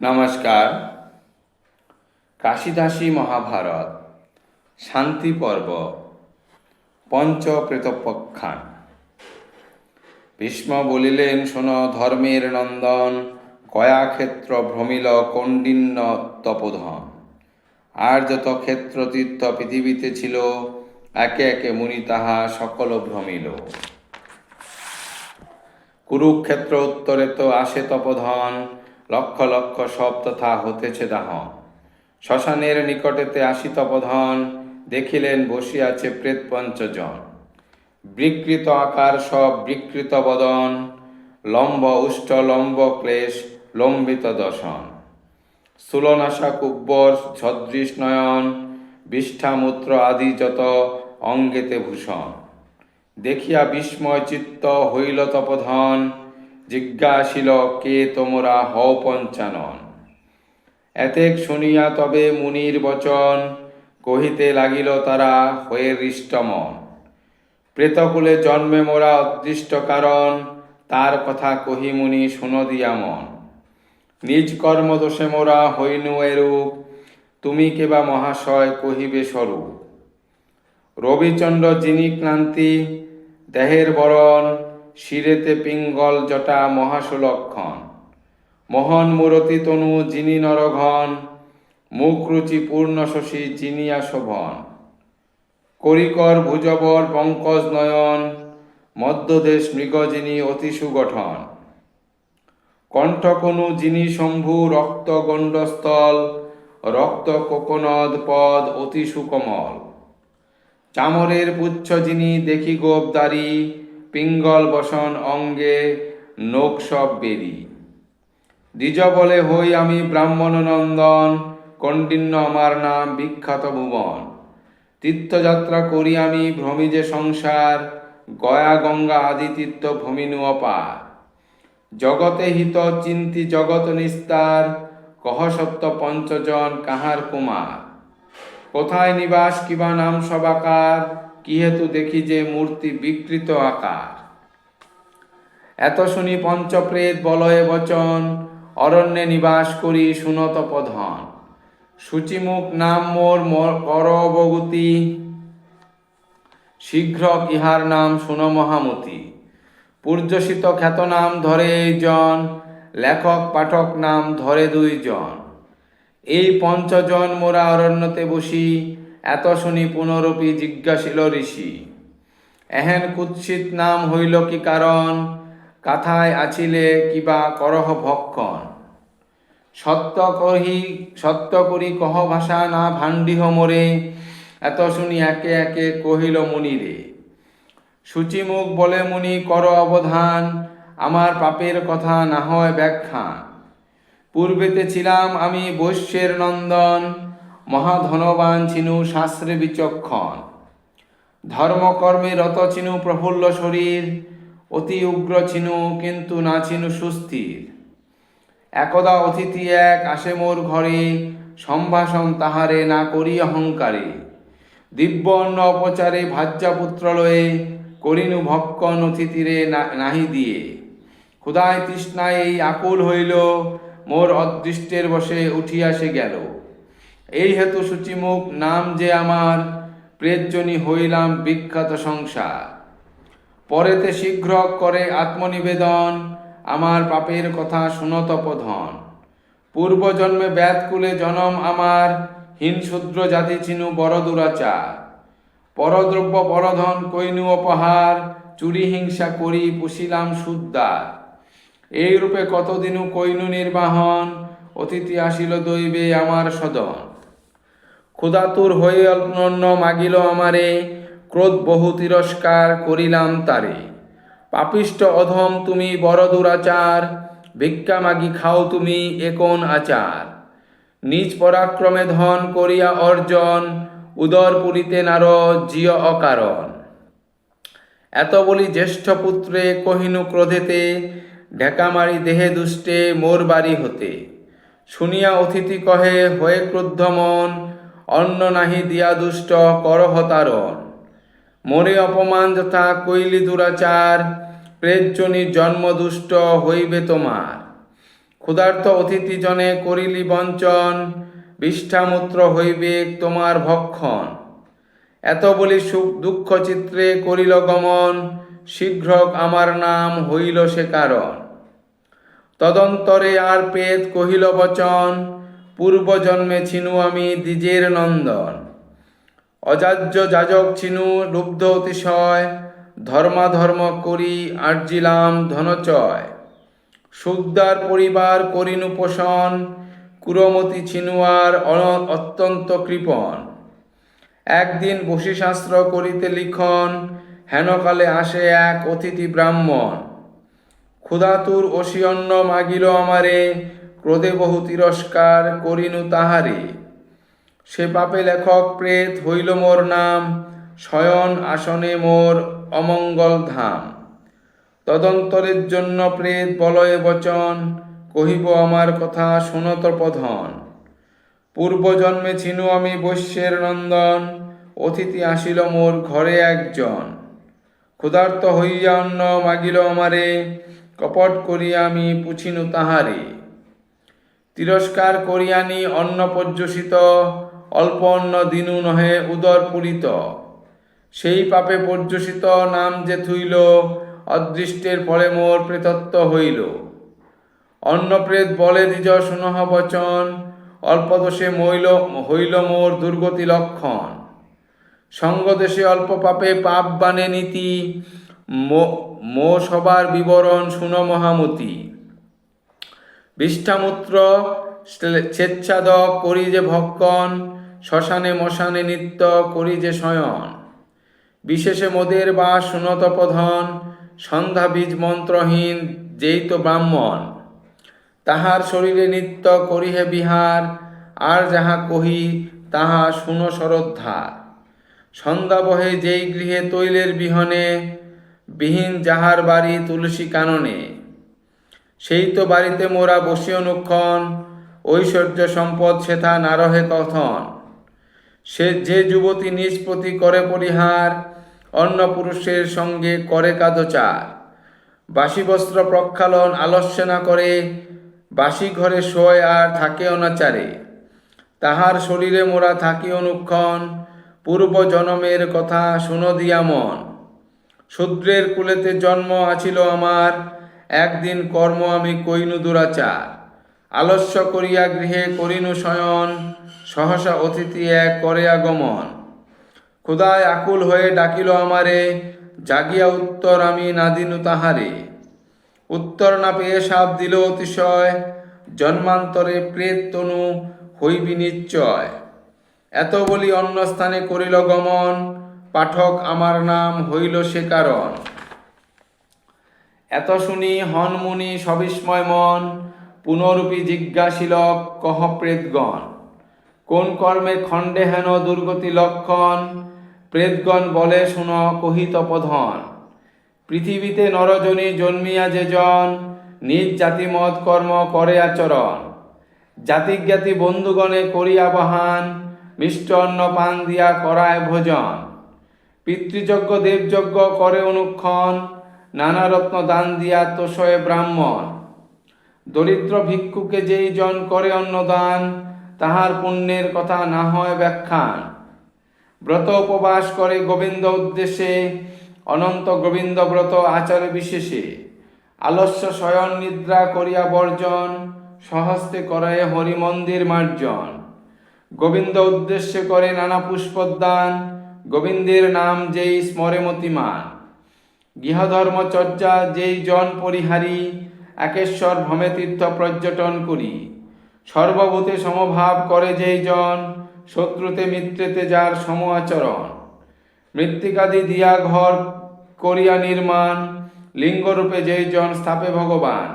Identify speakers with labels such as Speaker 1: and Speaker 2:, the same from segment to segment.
Speaker 1: নমস্কার। কাশিদাসী মহাভারত, শান্তি পর্ব, পঞ্চপ্রেতপক্ষান। ভীষ্ম বলিলেন, শোন ধর্মের নন্দন, কয়াক্ষেত্র ভ্রমিল কণ্ডিন্য তপোধন। আর যত ক্ষেত্র তীর্থ পৃথিবীতে ছিল, একে একে মুনি তাহা সকল ভ্রমিল। কুরুক্ষেত্র উত্তরে তো আসে তপধন লক্ষ লক্ষ সব তথা হতেছে দাহ। শ্মশানের নিকটেতে আসি তপধন দেখিলেন বসিয়াছে প্রেত পঞ্চজন। বিকৃত আকার সব বিকৃত বদন, লম্ব উষ্ট লম্ব ক্লেশ, লম্বিত দশন স্থূলনাশা কুব্বর সদৃশ নয়ন, বিষ্ঠামূত্র আদি যত অঙ্গেতে ভূষণ। দেখিয়া বিস্ময় চিত্ত হইল তপধন জিজ্ঞাসিল, কে তোমরা হও পঞ্চানন? এতেক শুনিয়া তবে মুনির বচন কহিতে লাগিল, তারা হয়ে হৃষ্টমন। প্রেতকুলে জন্মে মোরা অদৃষ্ট কারণ, তার কথা কহি মুনি, শুনো দিয়া মন। নিজ কর্ম দোষে মোরা হইনু এরূপ, তুমি কেবা মহাশয় কহিবে স্বরূপ। রবিচন্দ্র যিনি ক্লান্তি, দেহের বরণ শিরেতে পিঙ্গল জটা মহাসুলক্ষণ। মোহন মূরতি তনু যিনি নরঘন, মুখ রুচি পূর্ণ শশী জিনিয়া শোভন করিকর ভুজবর পঙ্কজ নয়ন, মধ্যদেশ মৃগ যিনি অতি সুগঠন। কণ্ঠকনু যিনি শম্ভু রক্ত গণ্ডস্থল, রক্ত কোকনদ পদ অতি সুকমল। চামরের পুচ্ছ যিনি দেখি গোপদারি পিঙ্গল বসন অঙ্গে নোক সব বেরি। দ্বিজ বলে হই আমি ব্রাহ্মণ নন্দন, কণ্ডিন্য আমার নাম বিখ্যাত ভুবন। তীর্থযাত্রা করি আমি ভ্রমি যে সংসার, গয়া গঙ্গা আদি তীর্থ ভূমিনু অপার। জগতে হিত চিন্তি জগত নিস্তার, কহ সত্য পঞ্চজন কাহার কুমার। কোথায় নিবাস কিবা নাম সবাকার কি হেতু দেখি যে মূর্তি বিকৃত আকার। এত শুনি পঞ্চপ্রেত বলয়ে বচন, অরণ্যে নিবাস করি সুনত পধন। সূচিমুখ নাম মোর মোর- অবগতি, শীঘ্র ইহার নাম শুন মহামতি। পূর্যসিত খ্যাত নাম ধরে এই জন, লেখক পাঠক নাম ধরে দুইজন। এই পঞ্চজন মোরা অরণ্যতে বসি এত শুনি পুনরূপী জিজ্ঞাসিল ঋষি, এহেন কুৎসিত নাম হইল কি কারণ? কাথায় আছিলে কিবা করহ ভক্ষণ? সত্য কহি, সত্য করি কহ ভাষা না ভাণ্ডিহ মোরে? এত শুনি একে একে কহিল মুনিরে, সূচিমুখ বলে মুনি কর অবধান, আমার পাপের কথা না হয় ব্যাখ্যা। পূর্বেতে ছিলাম আমি বৈশ্যের নন্দন মহাধনবান ছিনু শাস্ত্রে বিচক্ষণ। ধর্মকর্মে রত চিনু প্রফুল্ল শরীর, অতি উগ্র চিনু কিন্তু না চিনু সুস্থির। একদা অতিথি এক আসে মোর ঘরে, সম্ভাষণ তাহারে না করি অহংকারে। দিব্য অন্ন অপচারে ভাজ্যাপুত্র লয়ে, করিনু ভক্ষণ অতিথিরে নাহি দিয়ে। ক্ষুদায় তৃষ্ণায় এই আকুল হইল, মোর অদৃষ্টের বসে উঠিয়া সে গেল। এই হেতু সূচিমুখ নাম যে আমার, প্রেতজনী হইলাম বিখ্যাত সংসার। পরেতে শীঘ্র করে আত্মনিবেদন, আমার পাপের কথা শুনত প্রধন পূর্বজন্মে ব্যাতকুলে জনম আমার, হিনশূদ্র জাতি চিনু বড় দুরাচার পরদ্রব্য পরধন কৈনু অপহার, চুরি হিংসা করি পুষিলাম সুদ্দার। এইরূপে কতদিনু কৈনু নির্বাহন, অতিথি আসিল দৈবে আমার সদন। ক্ষুধাতুর হয়ে অন্য মাগিল আমারে, ক্রোধ বহু তিরস্কার করিলাম তারে। পাপিষ্ট অধম তুমি বড় দুরাচার, ভিক্ষা মাগি খাও তুমি একন আচার? নিজ পরাক্রমে ধন করিয়া অর্জন, উদর পুরিতে নার জিয় অকারণ। এত বলি জ্যেষ্ঠ পুত্রে কহিনু ক্রোধেতে ঢেকামারি দেহে দুষ্টে মোর বাড়ি হতে। শুনিয়া অতিথি কহে, হয়ে ক্রুদ্ধ মন অন্ন নাহি দিয়া দুষ্ট, করহ তারণ। মোরে অপমান যথা কৈলি দুরাচার প্রেতজনী জন্ম দুষ্ট হইবে তোমার। ক্ষুধার্ত অতিথি জনে করিলি বঞ্চন, বিষ্ঠামূত্র হইবে তোমার ভক্ষণ। এত বলি সুখ দুঃখ চিত্রে করিল গমন, শীঘ্র আমার নাম হইল সে কারণ। তদন্তরে আর পেত কহিল বচন পূর্বজন্মে ছিনু আমি দ্বিজের নন্দন। অযাজ্য যাজক ছিনু লুব্ধ অতিশয়, ধর্মাধর্ম করি আর্জিলাম ধনচয়। সুখদার পরিবার করিনু পোষণ, কুরমতি ছিনুয়ার অত্যন্ত কৃপণ। একদিন বসিশাস্ত্র করিতে লিখন, হেনকালে আসে এক অতিথি ব্রাহ্মণ। ক্ষুধাতুর অসিয়ন্ন মাগিল আমারে ক্রোধে বহু তিরস্কার করিনু তাহারে। সে পাপে লেখক প্রেত হইল মোর নাম, শয়ন আসনে মোর অমঙ্গল ধাম। তদন্তরের জন্য প্রেত বলয়ে বচন, কহিব আমার কথা শুনত প্রধন। পূর্বজন্মে ছিনু আমি বৈশ্যের নন্দন, অতিথি আসিল মোর ঘরে একজন। ক্ষুধার্ত হইয়া অন্ন মাগিল আমারে, কপট করিয়া আমি পুছিনু তাহারে। তিরস্কার করিয়ানি অন্ন পর্যসিত অল্প অন্ন দিনু নহে উদর পূরিত। সেই পাপে পর্যসিত নাম যে থুইল, অদৃষ্টের ফলে মোর প্রেতত্ব হইল। অন্নপ্রেত বলে দ্বিজ সুনহ বচন, অল্প দোষে মইল, হইল মোর দুর্গতি লক্ষণ। সঙ্গদেশে অল্প পাপে পাপ বানে নীতি মো সবার বিবরণ শুন মহামতি। বিষ্ঠামূত্র স্বেচ্ছাদ করি যে ভক্ষণ, শ্মশানে মশানে নিত্য করি যে শয়ন। বিশেষে মোদের বা শুনত প্রধন, সন্ধ্যা বীজ মন্ত্রহীন যেই তো ব্রাহ্মণ। তাহার শরীরে নিত্য করিহে বিহার, আর যাহা কহি তাহা শুন শরদ্ধার। সন্ধ্যা বহে যেই গৃহে তৈলের বিহনে, বিহীন যাহার বাড়ি তুলসী কাননে। সেই তো বাড়িতে মোরা বসি অনুক্ষণ ঐশ্বর্য সম্পদ সেথা নারহে কথন। সে যে যুবতী নিষ্পতি করে পরিহার, অন্য পুরুষের সঙ্গে করে কাদচার। বাসি বস্ত্র প্রক্ষালন আলস্য না করে, বাসি ঘরে শোয় আর থাকে অনাচারে তাহার শরীরে মোরা থাকি অনুক্ষণ পূর্ব জনমের কথা শুনো দিয়া মন। শূদ্রের কুলেতে জন্ম আছিল আমার একদিন কর্ম আমি কইনু দুরাচার। আলস্য করিয়া গৃহে করিনু শয়ন, সহসা অতিথি এক করে আগমন। ক্ষুদায় আকুল হয়ে ডাকিল আমারে, জাগিয়া উত্তর আমি না দিনু তাহারে। উত্তর না পেয়ে সাপ দিল অতিশয়, জন্মান্তরে প্রেত তনু হইবি নিশ্চয়। এত বলি অন্য স্থানে করিল গমন, পাঠক আমার নাম হইল সে কারণ। এত শুনি হনমুনি সবিস্ময় মন, পুনরূপী জিজ্ঞাসিল কহ প্রেতগণ, কোন কর্মে খণ্ডে হেন দুর্গতি লক্ষণ? প্রেতগণ বলে, শুন, কহিত প্রধন, পৃথিবীতে নরজনী জন্মিয়া যে জন, নিজ জাতিমত কর্ম করে আচরণ, জাতিজ্ঞাতি বন্ধুগণে করিয়া বহান মিষ্টন্ন পান দিয়া করায় ভোজন, পিতৃযজ্ঞ দেবযজ্ঞ করে অনুক্ষণ নানা রত্ন দান দিয়া তোষয়ে ব্রাহ্মণ। দরিদ্র ভিক্ষুকে যেই জন করে অন্নদান, তাহার পুণ্যের কথা না হয় ব্যাখ্যান। ব্রত উপবাস করে গোবিন্দ উদ্দেশ্যে, অনন্ত গোবিন্দ ব্রত আচার বিশেষে। আলস্য শয়ন নিদ্রা করিয়া বর্জন, সহস্তে করে হরি মন্দির মার্জন। গোবিন্দ উদ্দেশ্যে করে নানা পুষ্পদান, গোবিন্দের নাম যেই স্মরে মতিমান। গৃহধর্মচর্যা যেই জন পরিহারী, একেশ্বর ভ্রমে তীর্থ পর্যটন করি। সর্বভূতে সমভাব করে যেই জন, শত্রুতে মিত্রেতে যার সম আচরণ মৃত্তিকাদি দিয়া ঘর করিয়া নির্মাণ, লিঙ্গরূপে যেই জন স্থাপে ভগবান।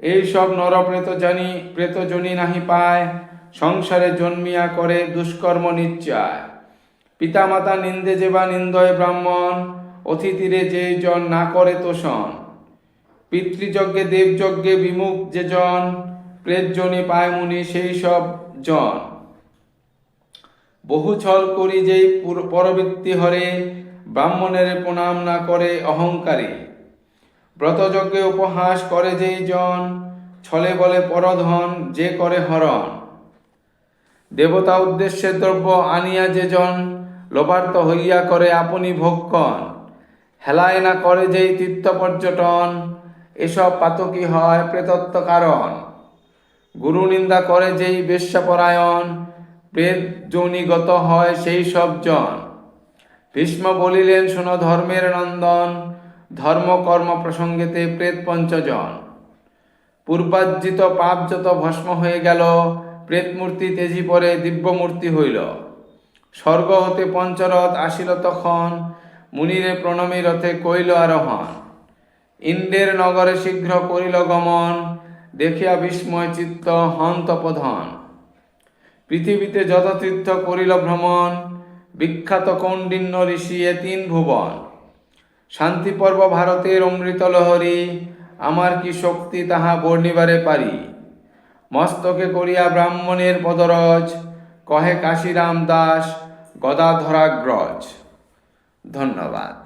Speaker 1: এই সব নরপ্রেত জানি প্রেতজনী নাহি পায়, সংসারে জন্মিয়া করে দুষ্কর্ম নিশ্চয় পিতামাতা নিন্দে যেবা নিন্দয় ব্রাহ্মণ অতিথিরে যে জন না করে তোষণ পিতৃযজ্ঞে, দেবযজ্ঞে বিমুখ যে জন, প্রেতজনী পায় মুনি সেই সব জন। বহু ছল করি যেই পুর- পরবৃত্তি হরে, ব্রাহ্মণের প্রণাম না করে অহংকারী। ব্রতযজ্ঞে উপহাস করে যেই জন, ছলে বলে পরধন যে করে হরণ। দেবতা উদ্দেশ্যে দ্রব্য আনিয়া যে জন লোপার্থ হইয়া করে আপনি ভক্ষণ হেলায় না করে যেই তীর্থ পর্যটন, এসব পাতকি হয় প্রেতত্ব কারণ। গুরু নিন্দা করে যেই বেশ্যাপরায়ণ, প্রেত যৌনিগত হয় সেই সব জন। ভীষ্ম বলিলেন, শুন ধর্মের নন্দন, ধর্ম কর্ম প্রসঙ্গেতে প্রেত পঞ্চজন। পূর্বার্জিত পাপ যত ভস্ম হয়ে গেল প্রেতমূর্তি তেজি পরে দিব্যমূর্তি হইল। স্বর্গ হতে পঞ্চরথ আসিল তখন মুনিরে প্রণমী রথে কইল আরোহণ, ইন্দ্রের নগরে শীঘ্র করিল গমন, দেখিয়া বিস্ময় চিত্ত হন্ত প্রধান। পৃথিবীতে যত তীর্থ করিল ভ্রমণ, বিখ্যাত কৌণ্ডিন্য ঋষি এ তিন ভুবন। শান্তি পর্ব ভারতের অমৃত লহরী, আমার কি শক্তি তাহা বর্ণিবারে পারি? মস্তকে করিয়া ব্রাহ্মণের পদরজ কহে কাশীরাম দাস গদাধরাগ্রজ। ধন্যবাদ।